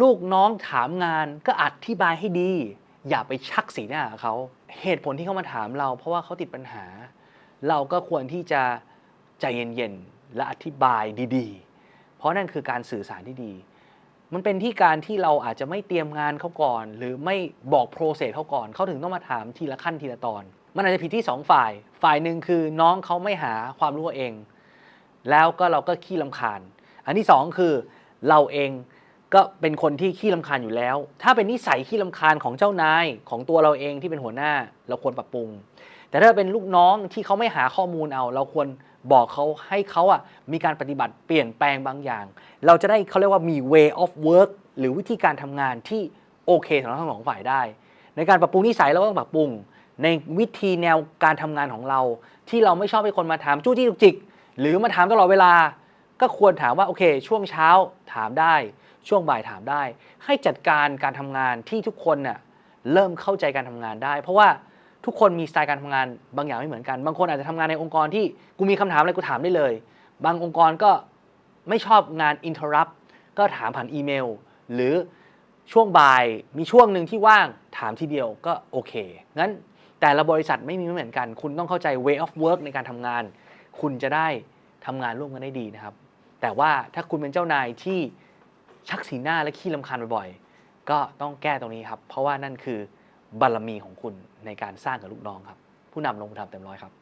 ลูกน้องถามงานก็อธิบายให้ดี อย่าไปชักสีหน้าเขาเหตุผลที่เขามาถามเรา เพราะว่าเขาติดปัญหา เราก็ควรที่จะใจเย็นๆและอธิบายดีๆ เพราะนั่นคือการสื่อสารที่ดี มันเป็นที่การที่เราอาจจะไม่เตรียมงานเขาก่อน หรือไม่บอกโปรเซสเขาก่อนเขาถึงต้องมาถามทีละขั้นทีละตอน มันอาจจะผิดที่สองฝ่าย ฝ่ายหนึ่งคือน้องเขาไม่หาความรู้เอง แล้วก็เราก็ขี้ลำคาญ อันที่สองคือเราเอง ก็เป็นคนที่ขี้ลำคาญอยู่แล้ว ถ้าเป็นนิสัยขี้ลำคาญของเจ้านายของตัวเราเองที่เป็นหัวหน้าเราควรปรับปรุง แต่ถ้าเป็นลูกน้องที่เขาไม่หาข้อมูลเอา เราควรบอกเขาให้เขาอะมีการปฏิบัติเปลี่ยนแปลงบางอย่าง เราจะได้เขาเรียกว่ามี way of work หรือวิธีการทำงานที่โอเคสำหรับทั้งสองฝ่ายได้ ในการปรับปรุงนิสัยเราก็ต้องปรับปรุง ในวิธีแนวการทำงานของเรา ที่เราไม่ชอบให้คนมาถามจู้จี้จุกจิก หรือมาถามตลอดเวลา ก็ควรถามว่าโอเค ช่วงเช้าถามได้ ช่วงบ่ายถามได้ ให้จัดการการทำงานที่ทุกคนน่ะเริ่มเข้าใจการทำงานได้ เพราะว่าทุกคนมีสไตล์การทำงานบางอย่างไม่เหมือนกัน บางคนอาจจะทำงานในองค์กรที่กูมีคำถามอะไรกูถามได้เลย บางองค์กรก็ไม่ชอบงาน interrupt ก็ถามผ่านอีเมล หรือช่วงบ่ายมีช่วงหนึ่งที่ว่างถามทีเดียวก็โอเค งั้นแต่ละบริษัทไม่มีไม่เหมือนกัน คุณต้องเข้าใจ way of work ในการทำงาน คุณจะได้ทำงานร่วมกันได้ดีนะครับ แต่ว่าถ้าคุณเป็นเจ้านายที่ชักสีหน้าและขี้ลำคาญบ่อยๆ ก็ต้องแก้ตรงนี้ครับ เพราะว่านั่นคือบารมีของคุณในการสร้างกับลูกน้องครับ ผู้นำลงมือทำเต็มร้อยครับ